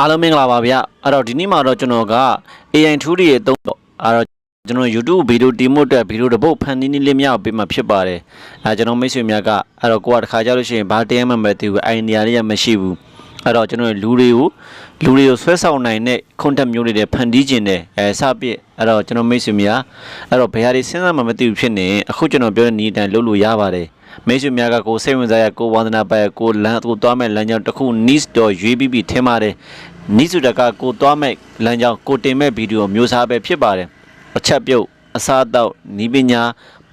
အားလုံးမင်္ဂလာပါဗျအဲ့တော့ဒီနေ့မှာတော့ကျွန်တော်က AI 2တွေရဲ့အသုံးပေါ့အဲ့တော့ကျွန်တော် YouTube ဗီဒီယိုတင်မှုအတွက်ဗီဒီယိုတစ်ပုတ်ဖန်တီးနည်းလေးများပေးမှာဖြစ်ပါတယ်အဲကျွန်တော်မိတ်ဆွေများကအဲ့တော့ကိုကတစ်ခါကြာလို့ရှိရင်ဘာတရားမှမသိဘူး idea လေးရမရှိဘူး အဲ့တော့ကျွန်တော်လူတွေကိုလူတွေကိုဆွဲဆောင်နိုင်တဲ့ content မျိုးတွေနဲ့ဖန်တီးခြင်းနဲ့အဲစပြည့်အဲ့တော့ကျွန်တော်မိတ်ဆွေများအဲ့တော့ဘယ်ဟာတွေစဉ်းစားမှမသိဘူးဖြစ်နေအခုကျွန်တော်ပြောတဲ့နည်းအတိုင်းလုပ်လို့ရပါတယ်မိတ်ဆွေများကကိုစိတ်ဝင်စားရကိုဝန္ဒနာပါရကိုလမ်းကိုသွားမဲ့လမ်းကြောင်းတစ်ခု niche တော့ရွေးပြီးပြီးထင်ပါတယ်နီးစုတကကိုသွားမဲ့လမ်းကြောင်းကိုတင်မဲ့ဗီဒီယိုမျိုးစားပဲဖြစ်ပါတယ်အချက်ပြုတ်အစားအသောက်နီးပညာ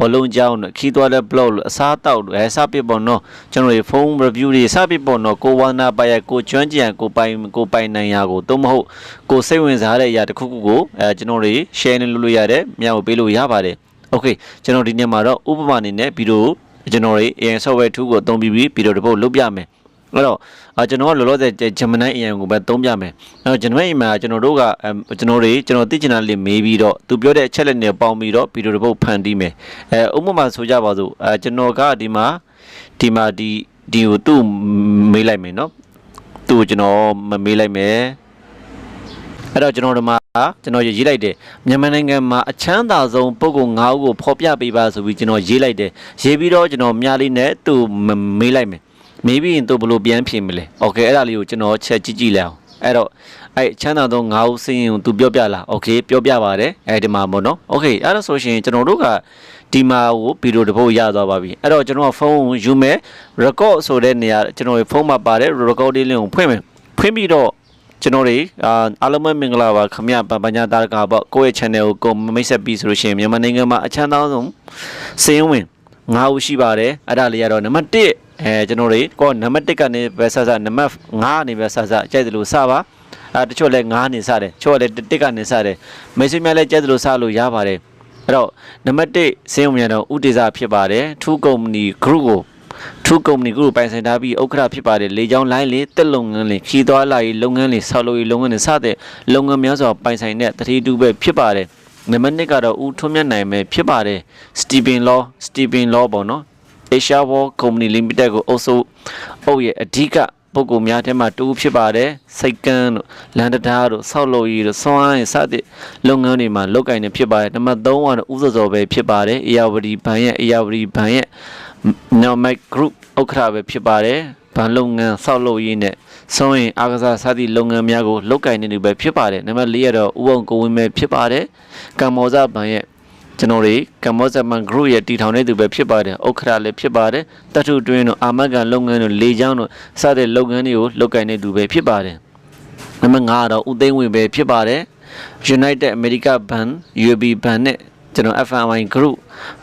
ဘလုံးကြောင်းတို့ခီးသွားတဲ့ blog လို့အစားအသောက်လို့အဲစပစ်ပေါ်တော့ကျွန်တော်တို့ဖုန်း review တွေစပစ်ပေါ်တော့ကိုဝန္နာပါရကိုကျွမ်းကျင်ကိုပိုင်ကိုပိုင်နိုင်ရာကိုသို့မဟုတ်ကိုစိတ်ဝင်စားတဲ့အရာတစ်ခုခုကိုအဲကျွန်တော်တွေ share လုပ်လို့ရတယ်မြောက်ပေးလို့ရပါတယ် okay ကျွန်တော်ဒီနေ့မှာတော့ဥပမာအနေနဲ့ဗီဒီယိုကျွန်တော်တွေ AI software 2ကိုအသုံးပြုပြီးဗီဒီယိုတစ်ပုတ်လုပ်ပြမယ် အဲ့တော့အာကျွန်တော်ကလောလောဆယ်ဂျမနိုင် AI ကိုပဲသုံးပြမယ်အဲ့တော့ဂျမနိုင် AI မှာကျွန်တော်တို့ကအဲကျွန်တော်တွေကျွန်တော်သိချင်တာလေးမေးပြီးတော့သူပြောတဲ့အချက်လက်တွေပေါင်းပြီးတော့ဗီဒီယိုတစ်ပုတ်ဖန်တီးမယ်အဲဥပမာဆိုကြပါစို့အဲကျွန်တော်ကဒီမှာဒီမှာဒီဒီကိုသူ့မေးလိုက်မယ်နော်သူ့ကိုကျွန်တော်မမေးလိုက်မယ်အဲ့တော့ကျွန်တော်တို့မှာကျွန်တော်ရေးလိုက်တယ်မြန်မာနိုင်ငံမှာအချမ်းသာဆုံးပုဂ္ဂိုလ်၅ဦးကိုဖော်ပြပေးပါဆိုပြီးကျွန်တော်ရေးလိုက်တယ်ရေးပြီးတော့ကျွန်တော်မြားလေးနဲ့သူ့မေးလိုက်မယ် မေးပြီးရင်သူဘယ်လိုပြန်ဖြေမလဲโอเคအဲ့ဒါလေးကိုကျွန်တော်ချက်ကြည့်ကြည့်လိုက်အောင်အဲ့တော့အဲ့ချမ်းသာသောငါးဦးစင်းရင်ကိုသူပြောပြလားโอเคပြောပြပါတယ်အဲ့ဒီမှာပေါ့နော်โอเคအဲ့ဒါဆိုရှင်ကျွန်တော်တို့ကဒီမှာကိုဗီဒီယိုတစ်ပုတ်ရသွားပါပြီအဲ့တော့ကျွန်တော်ဖုန်းကိုယူမယ် record ဆိုတဲ့နေရာကျွန်တော်ဖုန်းမှာပါတယ် recording လေးကိုဖွင့်မယ်ဖွင့်ပြီးတော့ကျွန်တော်တွေအာအားလုံးပဲမင်္ဂလာပါခမရပပညာတာကပေါ့ကိုယ့်ရဲ့ channel ကိုကိုမိတ်ဆက်ပြီးဆိုလို့ရှိရင်မြန်မာနိုင်ငံမှာအချမ်းသာဆုံးစင်းဝင်၅ဦးရှိပါတယ်အဲ့ဒါလေးကတော့နံပါတ်1 အဲကျွန်တော်တွေကိုနံပါတ်1ကနေပဲဆက်ဆက်နံပါတ်5ကနေပဲဆက်ဆက်ကြိုက်တယ်လို့စပါအဲတချို့လည်း9နေစတယ်တချို့လည်း1ကနေစတယ်မိတ်ဆွေများလည်းကြိုက်တယ်လို့စလို့ရပါတယ်အဲ့တော့နံပါတ်1စင်းဝင်ရတော့ဥတေဇဖြစ်ပါတယ်ထူးကုမ္ပဏီ group ကိုထူးကုမ္ပဏီကပိုင်ဆိုင်ထားပြီးဥက္ကဋ္ဌဖြစ်ပါတယ်လေကြောင်းလိုင်းလေးတက်လုပ်ငန်းလေးခီးသွားလာရေးလုပ်ငန်းလေးဆောက်လုပ်ရေးလုပ်ငန်းလေးစတဲ့လုပ်ငန်းများစွာပိုင်ဆိုင်တဲ့တတိတူပဲဖြစ်ပါတယ်နံပါတ်2ကတော့ဦးထွန်းမြတ်နိုင်ပဲဖြစ်ပါတယ်စတီဗင်လောစတီဗင်လောပေါ့နော် Asia World Company Limited ကိုအုပ်စုအုပ်ရဲ့အဓိကပုဂ္ဂိုလ်များထဲမှာတူဖြစ်ပါတယ်စိတ်ကန်းတို့လန်တတားတို့ဆောက်လုပ်ရေးတို့စွမ်းအားရေးစတဲ့လုပ်ငန်းတွေမှာလုပ်ကိုင်နေဖြစ်ပါတယ်နံပါတ်3ကတော့ဥစောစောပဲဖြစ်ပါတယ်အေယာဝတီဘဏ်ရဲ့အေယာဝတီဘဏ်ရဲ့ Nomad Group ဥက္ကဋ္ဌပဲဖြစ်ပါတယ်ဘဏ်လုပ်ငန်းဆောက်လုပ်ရေးနဲ့စွမ်းရင်အားကစားစသည့်လုပ်ငန်းများကိုလုပ်ကိုင်နေသူပဲဖြစ်ပါတယ်နံပါတ်4ကတော့ဥပုံကိုဝင်းပဲဖြစ်ပါတယ်ကမ္ဘောဇဘဏ်ရဲ့ ကျွန်တော်တွေကမ္ဘောဇမန် group ရဲ့တည်ထောင်နေသူပဲဖြစ်ပါတယ်ဥက္ကဋ္ဌလည်းဖြစ်ပါတယ်တတ်ထုတွင်းတို့အာမတ်ကန်လုပ်ငန်းတို့လေချောင်းတို့စတဲ့လုပ်ငန်းတွေကိုလုပ်ကိုင်နေသူပဲဖြစ်ပါတယ်နံပါတ်5ကတော့ဦးသိန်းဝင်ပဲဖြစ်ပါတယ် United America Bank UAB Bank နဲ့ကျွန်တော် FMI Group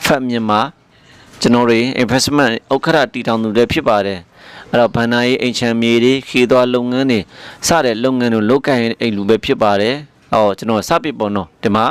FAT မြန်မာကျွန်တော်တွေ investment ဥက္ကဋ္ဌတည်ထောင်သူတွေဖြစ်ပါတယ်အဲ့တော့ဘဏ္ဍာရေးအိမ်ချမ်းမြေတွေခီးသွားလုပ်ငန်းတွေစတဲ့လုပ်ငန်းတွေလုပ်ကိုင်အိမ်လူပဲဖြစ်ပါတယ်။အော်ကျွန်တော်စပစ်ပေါ်တော့ဒီမှာ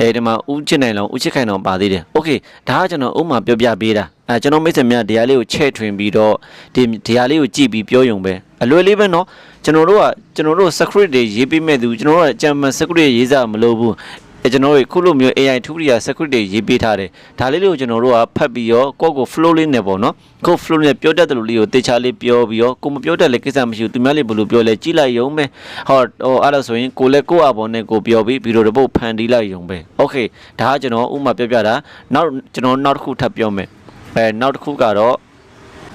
အဲဒီမှာဦးချစ်နိုင်လောင်ဦးချစ်ခိုင်လောင်ပါသေးတယ်။ Okay ဒါကကျွန်တော်ဥမာပြောပြပေးတာ။အဲကျွန်တော်မိတ်ဆွေများတရားလေးကိုချဲ့ထွင်ပြီးတော့ဒီတရားလေးကိုကြည့်ပြီးပြောယုံပဲ။အလွယ်လေးပဲနော်။ကျွန်တော်တို့ကကျွန်တော်တို့ script တွေရေးပေးမဲ့သူကျွန်တော်တို့ကကြံမှန် script ရေးစားမလို့ဘူး။အဲ ကျွန်တော်တို့ခုလိုမျိုး AI ထူရီယာ script တွေရေးပေးထားတယ်ဒါလေးတွေကိုကျွန်တော်တို့ကဖတ်ပြီးတော့ကိုယ့်ကို flow လေးနဲ့ပေါ့နော်ကိုယ့် flow နဲ့ပြောတတ်တယ်လို့လေးကိုတေချာလေးပြောပြီးတော့ကိုမပြောတတ်လည်းကိစ္စမရှိဘူးသူများလေးဘယ်လိုပြောလဲကြည့်လိုက်ရုံပဲဟောဟိုအဲ့ဒါဆိုရင်ကိုလည်းကိုယ့်အပေါ်နဲ့ကိုပြောပြီးဗီဒီယိုတစ်ပုတ်ဖန်တီးလိုက်ရုံပဲ okay ဒါကကျွန်တော်ဥမာပြောပြတာနောက်ကျွန်တော်နောက်တစ်ခုထပ်ပြောမယ်အဲနောက်တစ်ခုကတော့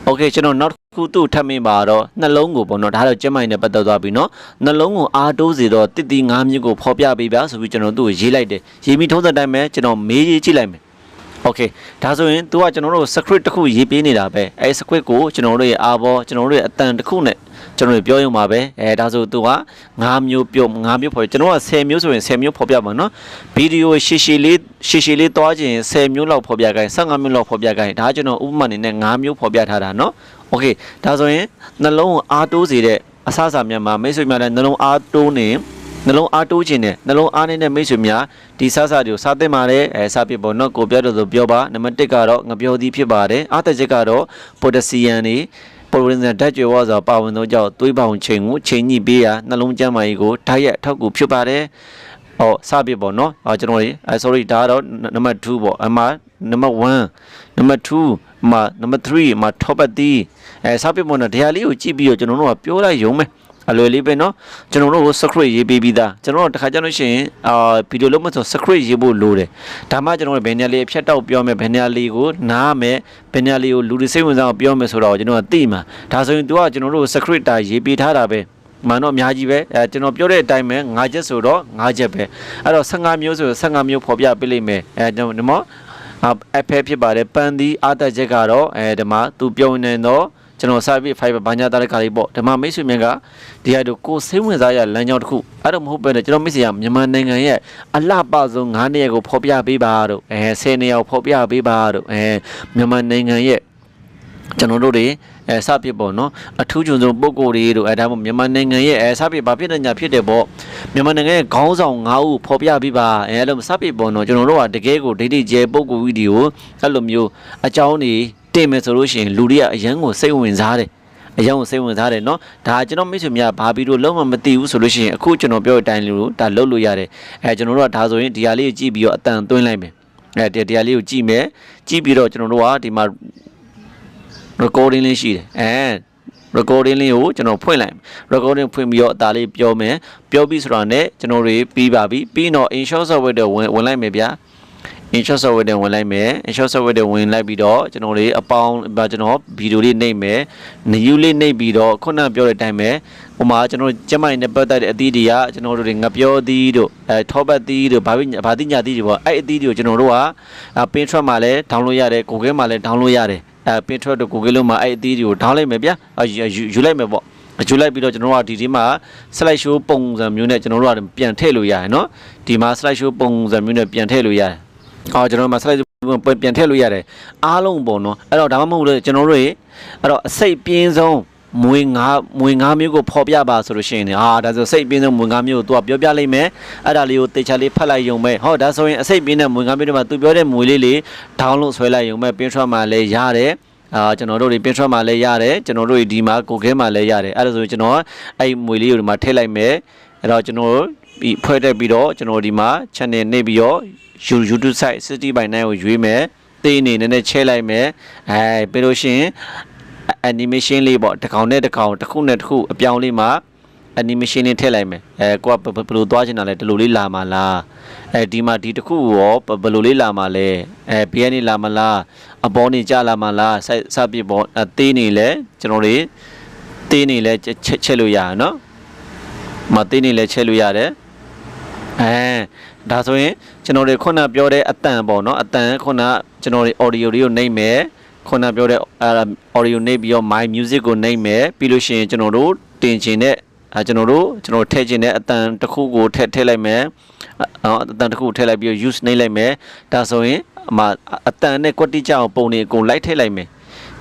okay ကျွန်တော်နောက် တစ်ခုသူ့ထပ်မင်းပါတော့နှလုံးကိုပေါ့နော်ဒါတော့ကျမကြီးနဲ့ပတ်သက်သွားပြီနော်နှလုံးကိုအားတိုးစေတော့တစ်တီ၅မြစ်ကိုဖော်ပြပေးပါဆိုပြီးကျွန်တော်သူ့ကိုရေးလိုက်တယ်ရေးပြီးထုံးစံတိုင်းပဲကျွန်တော်မေးရေးကြည့်လိုက်မယ် Okay ဒါဆိုရင် तू ကကျွန်တော်တို့ script တစ်ခုရေးပေးနေတာပဲအဲ script ကိုကျွန်တော်တို့ရဲ့အာဘောကျွန်တော်တို့ရဲ့အတန်တစ်ခုနဲ့ကျွန်တော်တို့ပြောရုံပါပဲအဲဒါဆို तू က9မျိုးပြော9မျိုးဖော်ကျွန်တော်က10မျိုးဆိုရင်10မျိုးဖော်ပြပါနော်ဗီဒီယိုရှည်ရှည်လေးရှည်ရှည်လေးတွားခြင်း10မျိုးလောက်ဖော်ပြခိုင်း15မျိုးလောက်ဖော်ပြခိုင်းဒါကျွန်တော်ဥပမာအနေနဲ့9မျိုးဖော်ပြထားတာ နော် Okay ဒါဆိုရင်နှလုံးကိုအားတိုးစေတဲ့အဆအစာများမှာမိတ်ဆွေများလည်းနှလုံးအားတိုးနေနှလုံးအားတိုးခြင်းနဲ့နှလုံးအားနေတဲ့မိတ်ဆွေများဒီဆဆတွေကိုစားသင့်ပါတယ်အဲစားပြပေါ့နော်ကိုပြောတယ်ဆိုပြောပါနံပါတ်1ကတော့ငပြောသည်ဖြစ်ပါတယ်အားတက်ချက်ကတော့ပိုတက်ဆီယမ်နေပိုရင်းဓာတ်ကြွယ်ဝစွာပါဝင်သောကြောင့်သွေးပေါင်ချိန်ကိုချိန်ညှိပေးရာနှလုံးကျန်းမာရေးကိုဓာတ်ရက်ထောက်ကူဖြစ်ပါတယ်ဟောစပြပေါ့နော်အော်ကျွန်တော်ကြီးအဲ sorry ဒါကတော့နံပါတ်2ပေါ့အမှ နံပါတ်1နံပါတ်2မှာနံပါတ်3မှာ top တ်တီးအဲစပြပေါ့နော်တရားလေးကိုကြည့်ပြီးတော့ကျွန်တော်တို့ကပြောလိုက်ရုံပဲ အလွယ်လေးပဲเนาะကျွန်တော်တို့ကို script ရေးပေးပြီးသားကျွန်တော်တို့တစ်ခါကျလို့ရှိရင်အာဗီဒီယိုလုံးမဆို script ရေးဖို့လိုတယ်ဒါမှကျွန်တော်တို့ဘယ်နေရာလေးအဖြတ်တောက်ပြောမယ်ဘယ်နေရာလေးကိုနားမယ်ဘယ်နေရာလေးကိုလူတွေစိတ်ဝင်စားအောင်ပြောမယ်ဆိုတော့ကျွန်တော်ကသိမှာဒါဆိုရင် तू ကကျွန်တော်တို့ script တာရေးပေးထားတာပဲမှန်တော့အများကြီးပဲအဲကျွန်တော်ပြောတဲ့အတိုင်းပဲ၅ချက်ဆိုတော့၅ချက်ပဲအဲ့တော့15မျိုးဆို15မျိုးဖော်ပြပေးလိမ့်မယ်အဲကျွန်တော်ဒီမှာ အဖဲဖြစ်ပါတယ်ပန်ဒီအတက်ချက်ကတော့အဲဒီမှာ तू ပြောနေတော့ကျွန်တော် service fiber ဘာညာတာတဲ့ခါလေးပေါ့ဓမ္မမိတ်ဆွေမြတ်ကဒီဟာတို့ကိုစိတ်ဝင်စားရလမ်းကြောင်းတစ်ခုအဲ့တော့မဟုတ်ပဲねကျွန်တော်မိတ်ဆွေကမြန်မာနိုင်ငံရဲ့အလှပဆုံး9နေရာကိုဖော်ပြပေးပါတို့အဲ10နေရာကိုဖော်ပြပေးပါတို့အဲမြန်မာနိုင်ငံရဲ့ ကျွန်တော်တို့တွေအဲစပြစ်ပေါ့နော်အထူးကျွန်းဆုံးပုံကိုယ်တွေတို့အဲဒါမှမြန်မာနိုင်ငံရဲ့အဲစပြစ်ဘာဖြစ်နေညာဖြစ်တယ်ပေါ့မြန်မာနိုင်ငံရဲ့ခေါင်းဆောင်9ဦးဖော်ပြပေးပါအဲအဲ့လိုစပြစ်ပေါ့နော်ကျွန်တော်တို့ကတကယ်ကိုဒိတ်ဒိတ်ကျဲပုံကိုယ်ကြီးတွေကိုအဲ့လိုမျိုးအကြောင်းတွေတင်မယ်ဆိုလို့ရှိရင်လူတွေကအရန်ကိုစိတ်ဝင်စားတယ်အယောင်စိတ်ဝင်စားတယ်เนาะဒါကျွန်တော်မိတ်ဆွေများဘာပြီးတော့လုံးဝမသိဘူးဆိုလို့ရှိရင်အခုကျွန်တော်ပြောတဲ့အတိုင်းလို့ဒါလုပ်လို့ရတယ်အဲကျွန်တော်တို့ကဒါဆိုရင်ဒီဟာလေးကိုကြည့်ပြီးတော့အတန်သွင်းလိုက်မယ်အဲဒီဒီဟာလေးကိုကြည့်မယ်ကြည့်ပြီးတော့ကျွန်တော်တို့ကဒီမှာ recording လေးရှိတယ်အဲ recording လေးကိုကျွန်တော်ဖွင့်လိုက် recording ဖွင့်ပြီးတော့အသားလေးပြောမယ်ပြောပြီးဆိုတာနဲ့ကျွန်တော်တွေပြီးပါပြီပြီးတော့ insure software တွေဝင်ဝင်လိုက်မယ်ဗျာ insure software တွေဝင်လိုက်မယ် insure software တွေဝင်လိုက်ပြီးတော့ကျွန်တော်တွေအပေါင်းဗာကျွန်တော်ဗီဒီယိုလေးနှိပ်မယ် new လေးနှိပ်ပြီးတော့ခုနပြောတဲ့အတိုင်းပဲဟိုမှာကျွန်တော်ကျမိုင်းနဲ့ပတ်သက်တဲ့အသီးတွေကကျွန်တော်တို့တွေငပြောသီးတို့အဲထောပတ်သီးတို့ဘာဖြစ်ဘာသီးညာသီးတွေပေါ့အဲ့အသီးတွေကိုကျွန်တော်တို့က Pinterest မှာလည်း download ရတယ် Google မှာလည်း download ရတယ် အဲပင်ထွက်တို့ကိုကလေးမှာအဲ့အသေးတွေကိုဓာတ်လိုက်မယ်ဗျာယူလိုက်မယ်ပေါ့ယူလိုက်ပြီးတော့ကျွန်တော်တို့ကဒီဒီမှာ slide show ပုံစံမျိုးနဲ့ကျွန်တော်တို့ကပြန်ထည့်လို့ရတယ်နော်ဒီမှာ slide show ပုံစံမျိုးနဲ့ပြန်ထည့်လို့ရတယ်အော်ကျွန်တော်တို့မှာ slide ပြန်ထည့်လို့ရတယ်အားလုံးပေါ့နော်အဲ့တော့ဒါမှမဟုတ်လို့ကျွန်တော်တို့ရေအဲ့တော့အစိတ်ပြင်းဆုံး မွေငါမွေငါမျိုးကိုဖော်ပြပါဆိုလို့ရှိရင်အာဒါဆိုစိတ်ပြင်းဆုံးမွေငါမျိုးကို तू ကပြောပြလိုက်မယ်အဲ့ဒါလေးကိုတေချာလေးဖတ်လိုက်ရုံပဲဟောဒါဆိုရင်အစိတ်ပြင်းတဲ့မွေငါမျိုးတွေမှာ तू ပြောတဲ့မွေလေးလေးဒေါင်းလို့ဆွဲလိုက်ရုံပဲပင်းထွက်မှာလည်းရတယ်အာကျွန်တော်တို့ဒီပင်ထွက်မှာလည်းရတယ်ကျွန်တော်တို့ဒီမှာကိုခဲမှာလည်းရတယ်အဲ့ဒါဆိုရင်ကျွန်တော်အဲ့မွေလေးကိုဒီမှာထည့်လိုက်မယ်အဲ့တော့ကျွန်တော်ပြီးဖွဲ့တက်ပြီးတော့ကျွန်တော်ဒီမှာ channel နေပြီးတော့ YouTube site 60 by 9ကိုရွေးမယ်သေးနေနည်းနည်းချဲလိုက်မယ်အဲပြီးလို့ရှိရင် animation လေးပေါ့တစ်ကောင်နဲ့တစ်ကောင်တစ်ခုနဲ့တစ်ခုအပြောင်းလေးမှာ animation လေးထည့်လိုက်မယ်အဲကိုကဘယ်လိုသွားချင်တာလဲဒီလိုလေးလာမှာလားအဲဒီမှာဒီတစ်ခုရောဘယ်လိုလေးလာမှာလဲအဲဘေးကနေလာမလားအပေါ်နေကြလာမှာလားစစပြပေါ့အသေးနေလဲကျွန်တော်တွေသေးနေလဲချက်ချက်လို့ရရနော်မသေးနေလဲချက်လို့ရတယ်အဲဒါဆိုရင်ကျွန်တော်တွေခုနပြောတဲ့အတန်ပေါ့နော်အတန်ခုနကျွန်တော်တွေ audio တွေကိုနှိမ့်မယ် ခုနပြောတဲ့အဲ audio နှိပ်ပြီးတော့ my music ကိုနှိပ်မယ်ပြီးလို့ရှိရင်ကျွန်တော်တို့တင်ချင်တဲ့အဲကျွန်တော်တို့ကျွန်တော်ထည့်ချင်တဲ့အတန်တစ်ခုကိုထည့်ထည့်လိုက်မယ်အော်အတန်တစ်ခုထည့်လိုက်ပြီးတော့ use နှိပ်လိုက်မယ်ဒါဆိုရင်အမအတန်နဲ့ quality ကြအောင်ပုံတွေအကုန်လိုက်ထည့်လိုက်မယ်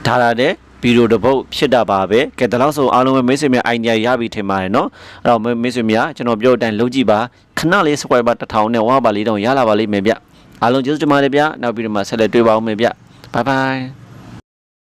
ဒါလာတဲ့ဗီဒီယိုတစ်ပုတ်ဖြစ်တာပါပဲကဲဒါလို့ဆိုအားလုံးပဲမိတ်ဆွေများ idea ရပြီထင်ပါတယ်เนาะအဲ့တော့မိတ်ဆွေများကျွန်တော်ပြောတဲ့အတိုင်းလုပ်ကြည့်ပါခဏလေး subscriber တစ်ထောင်နဲ့ဝါပါလေးတော့ရလာပါလိမ့်မယ်ဗျအားလုံးကျေးဇူးတင်ပါတယ်ဗျနောက်ပြီးတော့မှဆက်လက်တွေ့ပါအောင်မယ်ဗျဘိုင်ဘိုင်